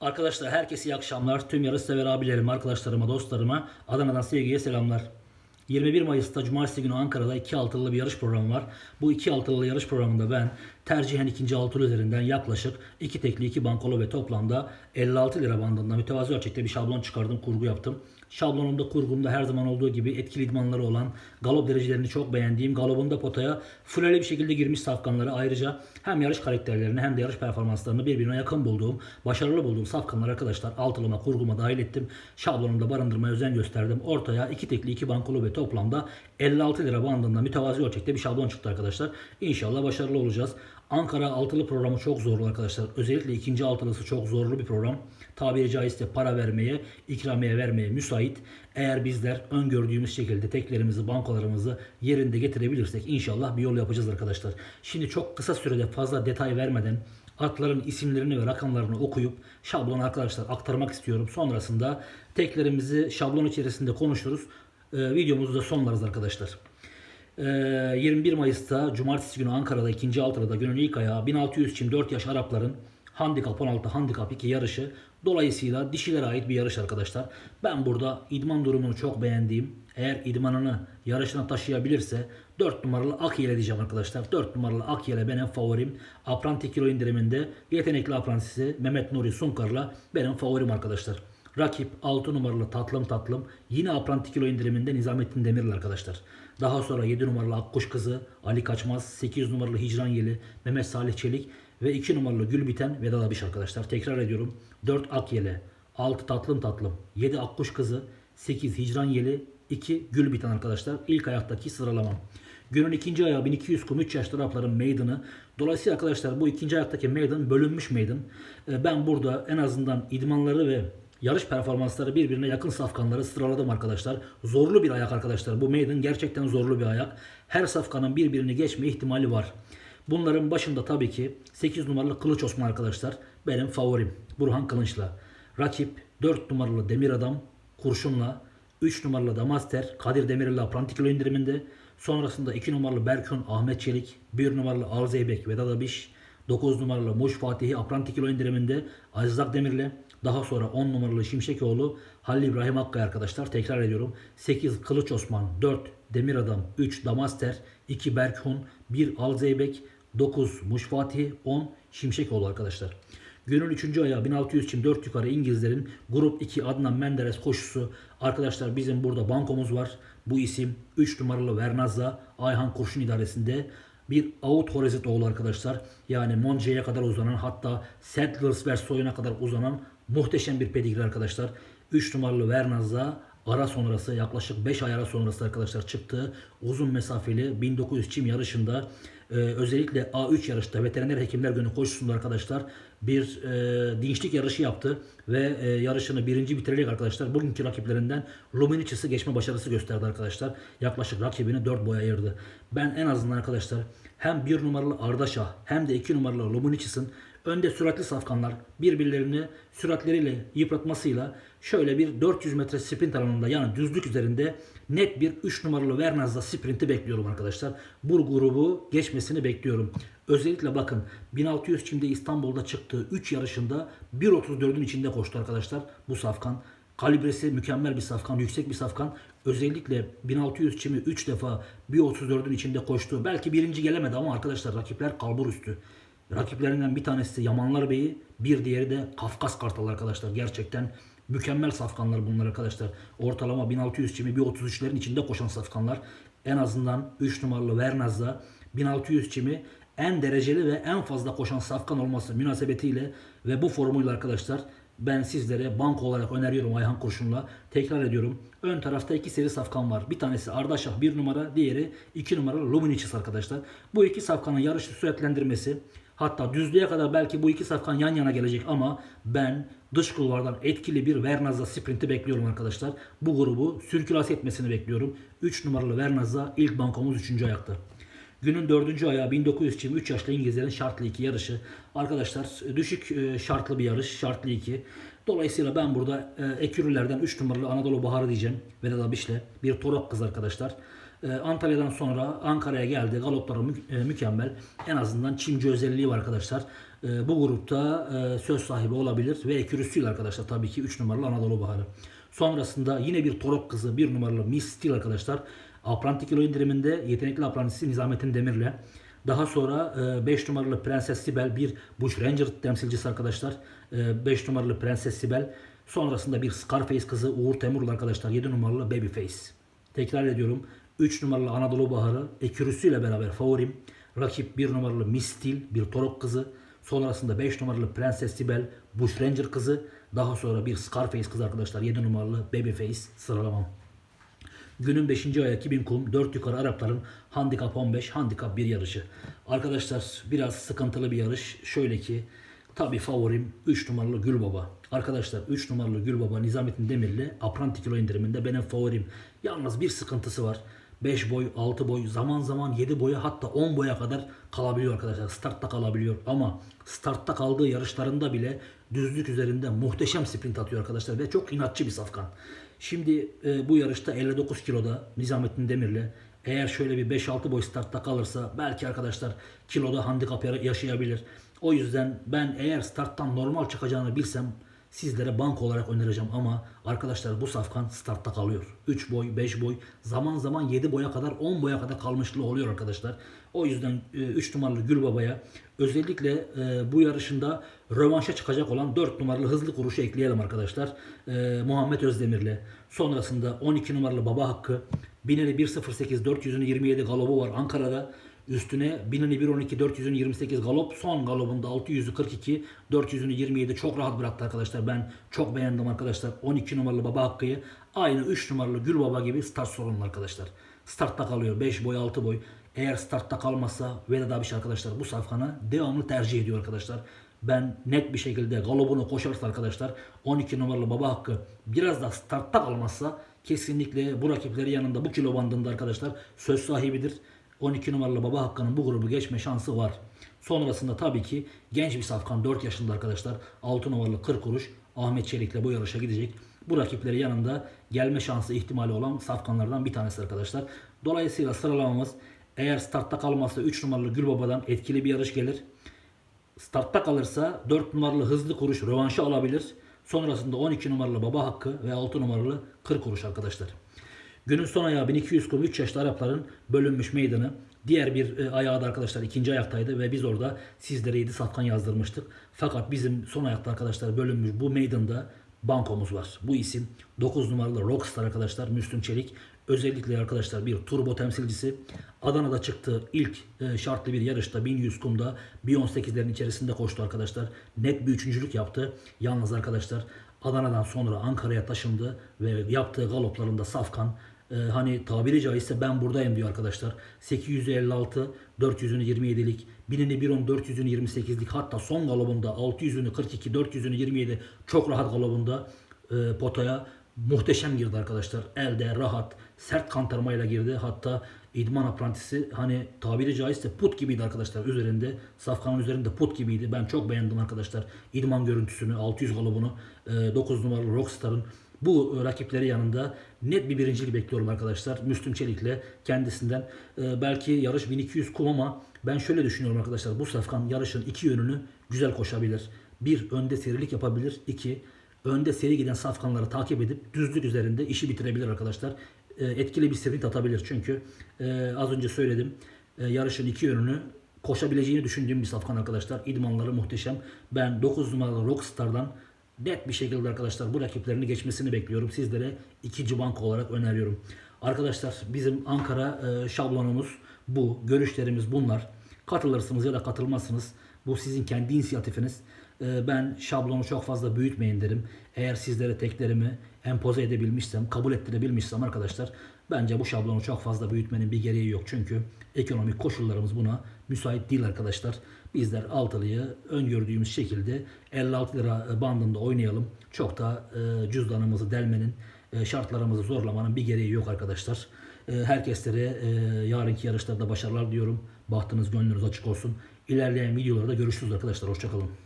Arkadaşlar herkese iyi akşamlar. Tüm yarış sever abilerim, arkadaşlarıma, dostlarıma Adana'dan sevgiye selamlar. 21 Mayıs'ta Cumartesi günü Ankara'da 2 altılı bir yarış programı var. Bu 2 altılı yarış programında ben tercihen ikinci altılı üzerinden yaklaşık 2 tekli 2 bankolu ve toplamda 56 lira bandında mütevazi ölçekte bir şablon çıkardım, kurgu yaptım. Şablonumda kurgumda her zaman olduğu gibi etkili idmanları olan galop derecelerini çok beğendiğim galopunda potaya fuleli bir şekilde girmiş safkanları ayrıca hem yarış karakterlerini hem de yarış performanslarını birbirine yakın bulduğum, başarılı bulduğum safkanları arkadaşlar altılıma kurguma dahil ettim. Şablonumda barındırmaya özen gösterdim. Ortaya iki tekli iki bankolu ve toplamda 56 lira bandında mütevazi ölçekte bir şablon çıktı arkadaşlar. İnşallah başarılı olacağız. Ankara altılı programı çok zorlu arkadaşlar. Özellikle ikinci altılısı çok zorlu bir program. Tabiri caizse para vermeye, ikramiye vermeye müsait. Eğer bizler öngördüğümüz şekilde teklerimizi, bankalarımızı yerinde getirebilirsek inşallah bir yol yapacağız arkadaşlar. Şimdi çok kısa sürede fazla detay vermeden atların isimlerini ve rakamlarını okuyup şablonu arkadaşlar aktarmak istiyorum. Sonrasında teklerimizi şablon içerisinde konuşuruz. Ee, videomuzu da sonlarız arkadaşlar. Ee, 21 Mayıs'ta Cumartesi günü Ankara'da 2. Altıra'da günün ilk ayağı 1600 çim 4 yaş Arapların Handikap 16 Handikap 2 yarışı. Dolayısıyla dişilere ait bir yarış arkadaşlar. Ben burada idman durumunu çok beğendiğim, eğer idmanını yarışına taşıyabilirse 4 numaralı Akyele diyeceğim arkadaşlar. 4 numaralı Akyele benim favorim. Apranti kilo indiriminde yetenekli aprantisi Mehmet Nuri Sunkar'la benim favorim arkadaşlar. Rakip 6 numaralı Tatlım Tatlım. Yine apranti kilo indiriminde Nizamettin Demirel arkadaşlar. Daha sonra 7 numaralı Akkuş Kızı, Ali Kaçmaz, 8 numaralı Hicran Yeli, Mehmet Salih Çelik ve 2 numaralı Gül Biten Vedat Abiş arkadaşlar. Tekrar ediyorum. 4 Akyele, 6 Tatlım Tatlım, 7 Akkuş Kızı, 8 Hicran Yeli, 2 Gül Biten arkadaşlar. İlk ayaktaki sıralamam. Günün ikinci ayağı 1200 kum 3 yaş tarafların meydanı. Dolayısıyla arkadaşlar bu ikinci ayaktaki meydan bölünmüş meydan. Ee, Ben burada en azından idmanları ve yarış performansları birbirine yakın safkanları sıraladım arkadaşlar. Zorlu bir ayak arkadaşlar. Bu meydan gerçekten zorlu bir ayak. Her safkanın birbirini geçme ihtimali var. Bunların başında tabii ki 8 numaralı Kılıç Osman arkadaşlar. Benim favorim. Burhan Kılıç'la. Rakip 4 numaralı Demir Adam Kurşun'la. 3 numaralı Damaster Kadir Demirel'le Aprantikilo indiriminde. Sonrasında 2 numaralı Berkun Ahmet Çelik. 1 numaralı Alzeybek Vedat Abiş. 9 numaralı Muş Fatihi Aprantikilo indiriminde Aziz Akdemir'le. Daha sonra 10 numaralı Şimşekoğlu Halil İbrahim Akkaya arkadaşlar. Tekrar ediyorum. 8 Kılıç Osman, 4 Demir Adam, 3 Damaster, 2 Berkhun, 1 Alzeybek, 9 Muş Fatih, 10 Şimşekoğlu arkadaşlar. Günün 3. ayağı 1600 çim 4 yukarı İngilizlerin Grup 2 Adnan Menderes koşusu. Arkadaşlar bizim burada bankomuz var. Bu isim 3 numaralı Vernazza Ayhan Kurşun idaresinde bir out Horizetoğlu arkadaşlar. Yani Monce'ye kadar uzanan hatta Settlers ve soyuna kadar uzanan muhteşem bir pedigri arkadaşlar. 3 numaralı Vernazza ara sonrası yaklaşık 5 ay ara sonrası arkadaşlar çıktı. Uzun mesafeli 1900 çim yarışında e, özellikle A3 yarışta veteriner hekimler günü koşusunda arkadaşlar bir e, dinçlik yarışı yaptı ve e, yarışını birinci bitirerek arkadaşlar bugünkü rakiplerinden Luminicis'i geçme başarısı gösterdi arkadaşlar. Yaklaşık rakibini 4 boya ayırdı. Ben en azından arkadaşlar hem 1 numaralı Ardaşah hem de 2 numaralı Luminicis'in önde süratli safkanlar birbirlerini süratleriyle yıpratmasıyla şöyle bir 400 metre sprint alanında yani düzlük üzerinde net bir 3 numaralı Vernaz'da sprinti bekliyorum arkadaşlar. Bu grubu geçmesini bekliyorum. Özellikle bakın 1600 çimde İstanbul'da çıktığı 3 yarışında 1.34'ün içinde koştu arkadaşlar bu safkan. Kalibresi mükemmel bir safkan, yüksek bir safkan. Özellikle 1600 çimi 3 defa 1.34'ün içinde koştu. Belki birinci gelemedi ama arkadaşlar rakipler kalbur üstü. Rakiplerinden bir tanesi Yamanlar Bey'i, bir diğeri de Kafkas Kartal arkadaşlar. Gerçekten mükemmel safkanlar bunlar arkadaşlar. Ortalama 1600 çimi 1.33'lerin içinde koşan safkanlar. En azından 3 numaralı Vernaz'da 1600 çimi en dereceli ve en fazla koşan safkan olması münasebetiyle ve bu formuyla arkadaşlar ben sizlere banko olarak öneriyorum Ayhan Kurşun'la. Tekrar ediyorum. Ön tarafta iki seri safkan var. Bir tanesi Ardaşah 1 numara, diğeri 2 numaralı Luminicis arkadaşlar. Bu iki safkanın yarışı süratlendirmesi hatta düzlüğe kadar belki bu iki safkan yan yana gelecek ama ben dış kulvardan etkili bir Vernazza sprinti bekliyorum arkadaşlar. Bu grubu sirkülase etmesini bekliyorum. 3 numaralı Vernazza ilk bankomuz 3. ayakta. Günün dördüncü ayağı 1900 çim 3 yaşlı İngilizlerin şartlı 2 yarışı. Arkadaşlar düşük e, şartlı bir yarış. Şartlı 2. Dolayısıyla ben burada e, ekürülerden 3 numaralı Anadolu Baharı diyeceğim. Vedat Abiş'le. Bir Torok kız arkadaşlar. E, Antalya'dan sonra Ankara'ya geldi. Galopları mü- e, mükemmel. En azından çimci özelliği var arkadaşlar. e, bu grupta e, söz sahibi olabilir ve ekürüsüyle arkadaşlar tabii ki 3 numaralı Anadolu Baharı. Sonrasında yine bir Torok kızı 1 numaralı Miss Steel arkadaşlar. Apranti kilo indiriminde yetenekli aprantisi Nizamettin Demir'le. Daha sonra 5 numaralı Prenses Sibel bir Bush Ranger temsilcisi arkadaşlar. 5 numaralı Prenses Sibel. Sonrasında bir Scarface kızı Uğur Temurlu arkadaşlar 7 numaralı Babyface. Tekrar ediyorum. 3 numaralı Anadolu Baharı ekürüsüyle beraber favorim. Rakip 1 numaralı Miss Steel bir Torok kızı. Sonrasında 5 numaralı Prenses Sibel Bush Ranger kızı. Daha sonra bir Scarface kızı arkadaşlar 7 numaralı Babyface sıralamam. Günün 5. ayağı 2000 kum 4 yukarı Arapların handikap 15 handikap 1 yarışı. Arkadaşlar biraz sıkıntılı bir yarış. Şöyle ki tabi favorim 3 numaralı Gülbaba. Arkadaşlar 3 numaralı Gülbaba Nizamettin Demirli apranti kilo indiriminde benim favorim. Yalnız bir sıkıntısı var. 5 boy, 6 boy, zaman zaman 7 boya hatta 10 boya kadar kalabiliyor arkadaşlar. Startta kalabiliyor ama startta kaldığı yarışlarında bile düzlük üzerinde muhteşem sprint atıyor arkadaşlar ve çok inatçı bir safkan. Şimdi e, bu yarışta 59 kiloda Nizamettin Demir'le eğer şöyle bir 5-6 boy startta kalırsa belki arkadaşlar kiloda handikap yaşayabilir. O yüzden ben eğer starttan normal çıkacağını bilsem sizlere bank olarak önereceğim ama arkadaşlar bu safkan startta kalıyor. 3 boy, 5 boy, zaman zaman 7 boya kadar 10 boya kadar kalmışlığı oluyor arkadaşlar. O yüzden 3 numaralı Gülbaba'ya özellikle e, bu yarışında rövanşa çıkacak olan 4 numaralı hızlı kuruşu ekleyelim arkadaşlar. E, Muhammed Özdemir'le. Sonrasında 12 numaralı Baba Hakkı. Bineli 1.08 427 galobu var Ankara'da. Üstüne Binani 112 428 galop. Son galopunda 642 427 çok rahat bıraktı arkadaşlar. Ben çok beğendim arkadaşlar. 12 numaralı Baba Hakkı'yı aynı 3 numaralı Gül Baba gibi start sorunlu arkadaşlar. Startta kalıyor 5 boy 6 boy. Eğer startta kalmazsa Vedat abi arkadaşlar bu safkanı devamlı tercih ediyor arkadaşlar. Ben net bir şekilde galobunu koşarsa arkadaşlar 12 numaralı Baba Hakkı biraz da startta kalmazsa kesinlikle bu rakipleri yanında bu kilo bandında arkadaşlar söz sahibidir. 12 numaralı Baba Hakkı'nın bu grubu geçme şansı var. Sonrasında tabii ki genç bir safkan 4 yaşında arkadaşlar 6 numaralı 40 kuruş Ahmet Çelik'le bu yarışa gidecek. Bu rakipleri yanında gelme şansı ihtimali olan safkanlardan bir tanesi arkadaşlar. Dolayısıyla sıralamamız eğer startta kalmazsa 3 numaralı Gülbaba'dan etkili bir yarış gelir. Startta kalırsa 4 numaralı hızlı kuruş rövanşı alabilir. Sonrasında 12 numaralı Baba Hakkı ve 6 numaralı 40 kuruş arkadaşlar. Günün son ayağı 1200 kum 3 yaşlı Arapların bölünmüş meydanı. Diğer bir e, ayağı da arkadaşlar ikinci ayaktaydı ve biz orada sizlere 7 safkan yazdırmıştık. Fakat bizim son ayakta arkadaşlar bölünmüş bu meydanda bankomuz var. Bu isim 9 numaralı Rockstar arkadaşlar Müslüm Çelik. Özellikle arkadaşlar bir turbo temsilcisi. Adana'da çıktığı ilk e, şartlı bir yarışta 1100 kumda 1.18'lerin içerisinde koştu arkadaşlar. Net bir üçüncülük yaptı. Yalnız arkadaşlar Adana'dan sonra Ankara'ya taşındı ve yaptığı galoplarında Safkan e, hani tabiri caizse ben buradayım diyor arkadaşlar. 856 400'ünü 27'lik, binini 110 400'ünü 28'lik hatta son galobunda 600'ünü 42 400'ünü 27 çok rahat galobunda e, potaya muhteşem girdi arkadaşlar. Elde rahat, sert kantarmayla girdi. Hatta idman aprantisi hani tabiri caizse put gibiydi arkadaşlar üzerinde. Safkanın üzerinde put gibiydi. Ben çok beğendim arkadaşlar. İdman görüntüsünü, 600 galobunu, e, 9 numaralı Rockstar'ın bu rakipleri yanında net bir birincilik bekliyorum arkadaşlar. Müslüm Çelik'le kendisinden. E, belki yarış 1200 kum ama ben şöyle düşünüyorum arkadaşlar. Bu safkan yarışın iki yönünü güzel koşabilir. Bir, önde serilik yapabilir. İki, önde seri giden safkanları takip edip düzlük üzerinde işi bitirebilir arkadaşlar. E, etkili bir sprint atabilir çünkü e, az önce söyledim e, yarışın iki yönünü koşabileceğini düşündüğüm bir safkan arkadaşlar. İdmanları muhteşem. Ben 9 numaralı Rockstar'dan net bir şekilde arkadaşlar bu rakiplerini geçmesini bekliyorum. Sizlere ikinci banka olarak öneriyorum. Arkadaşlar bizim Ankara e, şablonumuz bu. Görüşlerimiz bunlar. Katılırsınız ya da katılmazsınız. Bu sizin kendi inisiyatifiniz. E, ben şablonu çok fazla büyütmeyin derim. Eğer sizlere teklerimi empoze edebilmişsem, kabul ettirebilmişsem arkadaşlar bence bu şablonu çok fazla büyütmenin bir gereği yok. Çünkü ekonomik koşullarımız buna müsait değil arkadaşlar. Bizler altılıyı öngördüğümüz şekilde 56 lira bandında oynayalım. Çok da e, cüzdanımızı delmenin, e, şartlarımızı zorlamanın bir gereği yok arkadaşlar. E, herkeslere yarınki yarışlarda başarılar diyorum. Bahtınız gönlünüz açık olsun. İlerleyen videolarda görüşürüz arkadaşlar. Hoşçakalın.